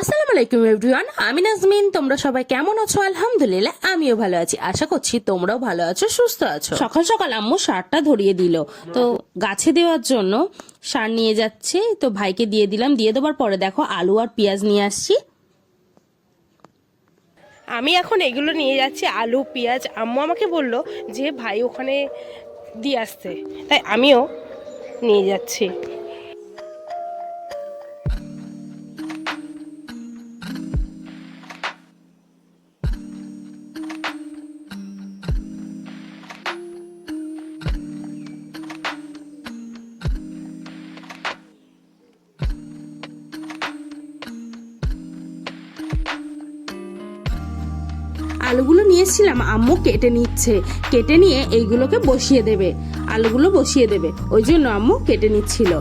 আসসালামু আলাইকুম এভরিওয়ান আমি নাজমিন, তোমরা সবাই কেমন আছো? আলহামদুলিল্লাহ, আমিও ভালো আছি। আশা করছি তোমরাও ভালো আছো, সুস্থ আছো। সকাল সকাল আম্মু সারটা ধরিয়ে দিল। তো গাছে দেওয়ার জন্য সার নিয়ে যাচ্ছে। তো ভাইকে দিয়ে দিলাম। দিয়ে দেওয়ার পরে দেখো আলু আর পেঁয়াজ নিয়ে আসছি। আমি এখন এগুলো নিয়ে যাচ্ছি, আলু, পেঁয়াজ। আম্মু আমাকে বলল যে ভাই ওখানে দিয়ে আসতে। তাই আমিও নিয়ে যাচ্ছি। আলুগুলো নিয়ে এসেছিলাম আম্মু কেটে নিচ্ছে। কেটে নিয়ে এইগুলোকে বসিয়ে দেবে। আলুগুলো বসিয়ে দেবে। ওই জন্য আম্মু কেটে নিচ্ছিল।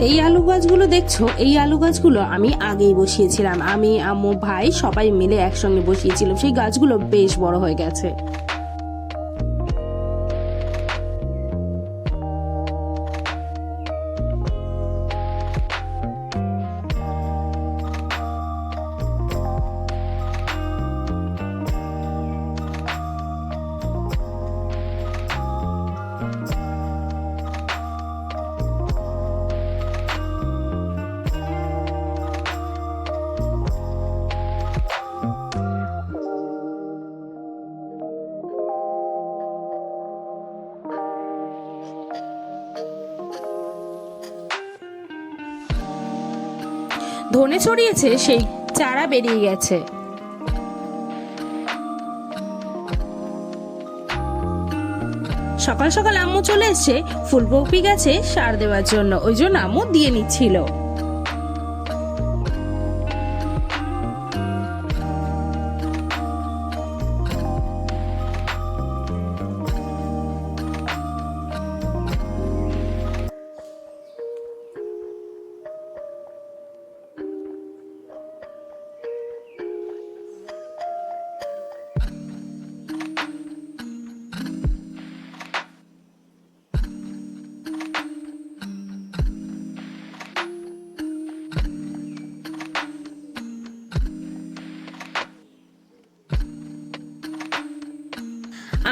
এই আলু গাছগুলো দেখছ? এই আলু গাছগুলো আমি আগেই বসিয়েছিলাম। আমি, আম্মু, ভাই সবাই মিলে একসঙ্গে বসিয়েছিলাম। সেই গাছগুলো বেশ বড় হয়ে গেছে। ধনে ছড়িয়েছে, সেই চারা বেরিয়ে গেছে। সকাল সকাল আম্মু চলে এসছে ফুলকপি গাছে সার দেওয়ার জন্য, ওই জন্য আম্মু দিয়ে নিচ্ছিল।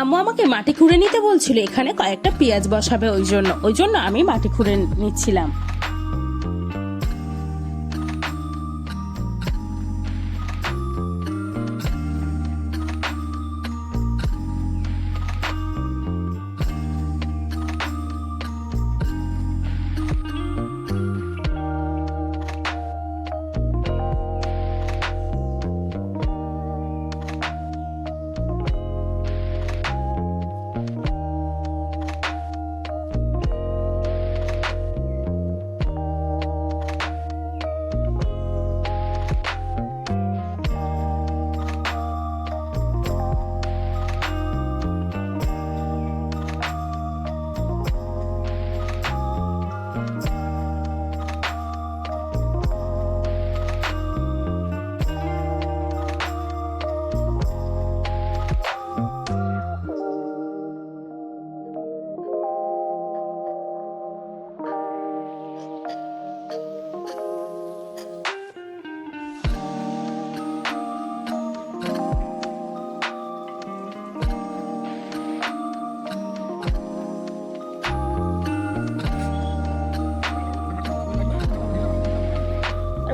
আম্মু আমাকে মাটি খুঁড়ে নিতে বলছিল, এখানে কয়েকটা পেঁয়াজ বসাবে ওই জন্য। ওই জন্য আমি মাটি খুঁড়ে নিচ্ছিলাম।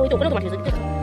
ওই তো ওখানে তো মাটি আছে, দিতে হবে।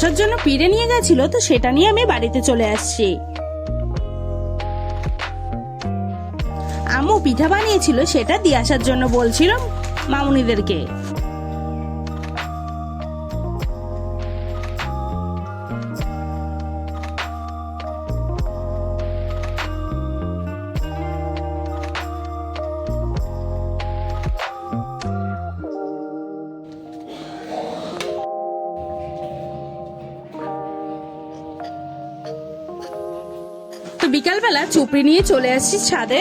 বসার জন্য পিড়ে নিয়ে গেছিল, তো সেটা নিয়ে আমি বাড়িতে চলে আসছি। আম্মু পিঠা বানিয়েছিল, সেটা দিয়ে আসার জন্য বলছিলাম মামুনিদেরকে। বিকালবেলা চুপড়ি নিয়ে চলে আসছি ছাদে।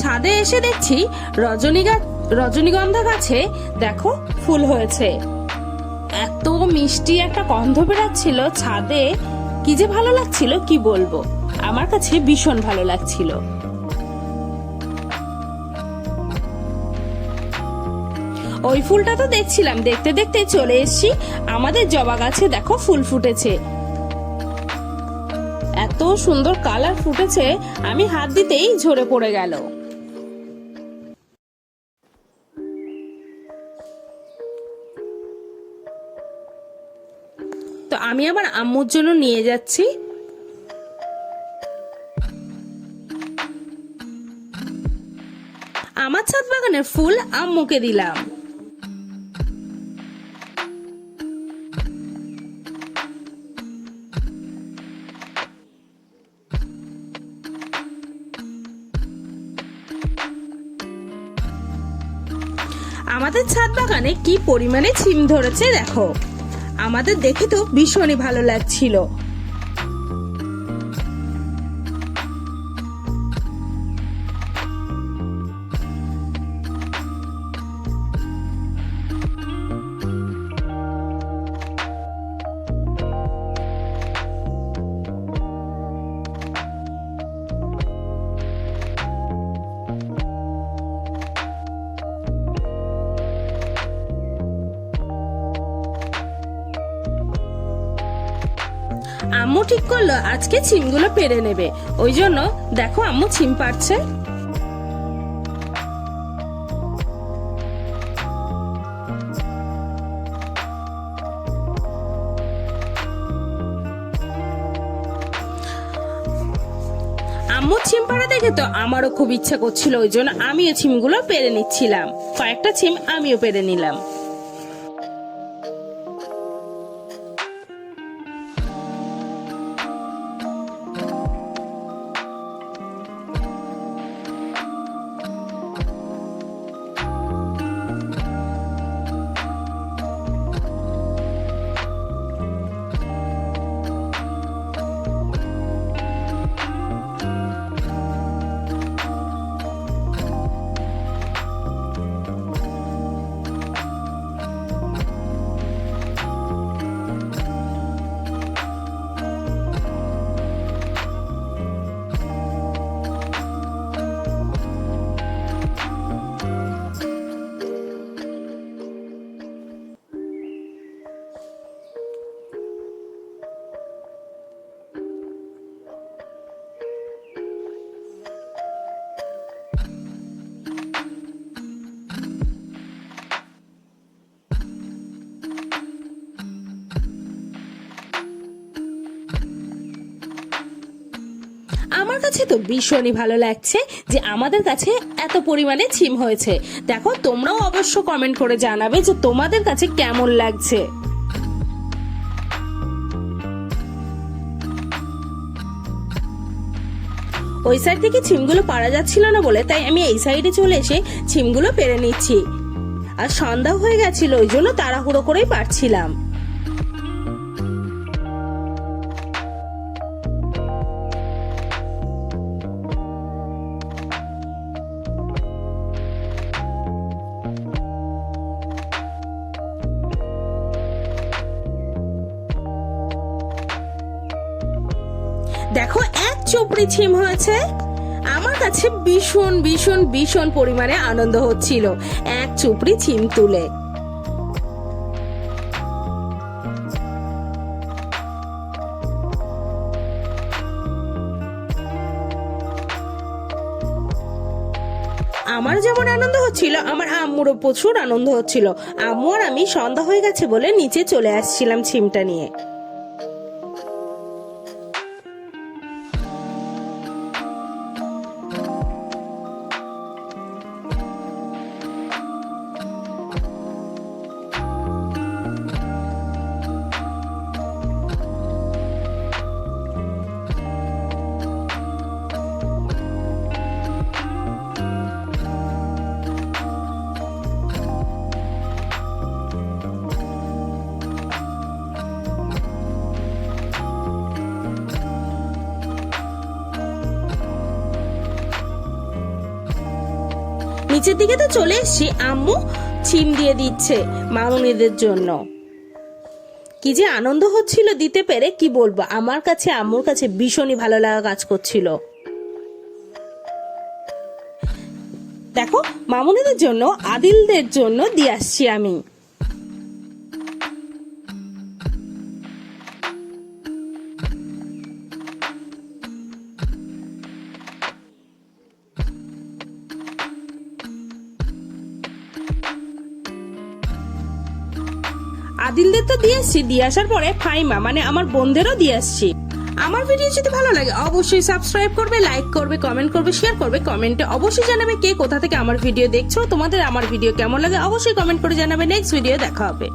ছাদে এসে দেখছি রজনীগা রজনীগন্ধা গাছে দেখো ফুল হয়েছে। এত মিষ্টি একটা গন্ধ বেরাচ্ছিল ছাদে। কি যে ভালো লাগছিল, কি বলব? আমার কাছে ভীষণ ভালো লাগছিল। ওই ফুলটা তো দেখছিলাম। দেখতে দেখতে চলে এসেছি। আমাদের জবা গাছে দেখো ফুল ফুটেছে। এত সুন্দর কালার ফুটেছে, আমি হাত দিতেই ঝরে পড়ে গেল। তো আমি আবার আম্মুর জন্য নিয়ে যাচ্ছি। আমার ছাদ বাগানের ফুল আম্মুকে দিলাম। ছাদ বাগানে কি পরিমাণে ছিম ধরেছে দেখো। আমাদের দেখে তো ভীষণই ভালো লাগছিল। আম্মু ঠিক করল, আজকে ছিমগুলো পেরে নেবে। ওই জন্য দেখো আম্মু ছিম পারছে আম্মু ছিম পাড়া দেখে তো আমারও খুব ইচ্ছা করছিল, ওই জন্য আমিও ছিমগুলো পেরে নিচ্ছিলাম। কয়েকটা ছিম আমিও পেরে নিলাম। আমার কাছে তো ভীষণই ভালো লাগছে যে আমাদের কাছে এত পরিমাণে ছিম হয়েছে। দেখো, তোমরাও অবশ্য কমেন্ট করে জানাবে যে তোমাদের কাছে কেমন লাগছে। ওই সাইড থেকে ছিমগুলো পারা যাচ্ছিল না বলে, তাই আমি এই সাইডে চলে এসে ছিমগুলো পেরে নিচ্ছি। আর সন্ধ্যা হয়ে গেছিল, ওই জন্য তাড়াহুড়ো করেই পারছিলাম। দেখো, এক চোপড়ি ছিম হয়েছে। আমার কাছে ভীষণ ভীষণ ভীষণ পরিমাণে আনন্দ হচ্ছিল এক চুপড়ি ছিম তুলে। আমার যেমন আনন্দ হচ্ছিল, আমার আম্মুরও প্রচুর আনন্দ হচ্ছিল। আম্মু আর আমি সন্ধ্যা হয়ে গেছে বলে নিচে চলে আসছিলাম ছিমটা নিয়ে। নিচের দিকে তো চলে এসছি। আম্মু ছিম দিয়ে দিচ্ছে মামুনিদের জন্য। কি যে আনন্দ হচ্ছিল দিতে পেরে, কি বলব? আমার কাছে, আম্মুর কাছে ভীষণই ভালো লাগা কাজ করছিল। দেখো, মামুনিদের জন্য, আদিলদের জন্য দিয়ে আসছি আমি। আদিলদের তো দিয়ে আসছি, দিয়ে আসার পরে ফাইমা মানে আমার বোনদেরও দিয়ে আসছি। আমার ভিডিও যদি ভালো লাগে, অবশ্যই সাবস্ক্রাইব করবে লাইক করবে কমেন্ট করবে শেয়ার করবে কমেন্টে অবশ্যই জানাবে কে কোথা থেকে আমার ভিডিও দেখছ, তোমাদের আমার ভিডিও কেমন লাগে, অবশ্যই কমেন্ট করে জানাবে। নেক্সট ভিডিও দেখা হবে।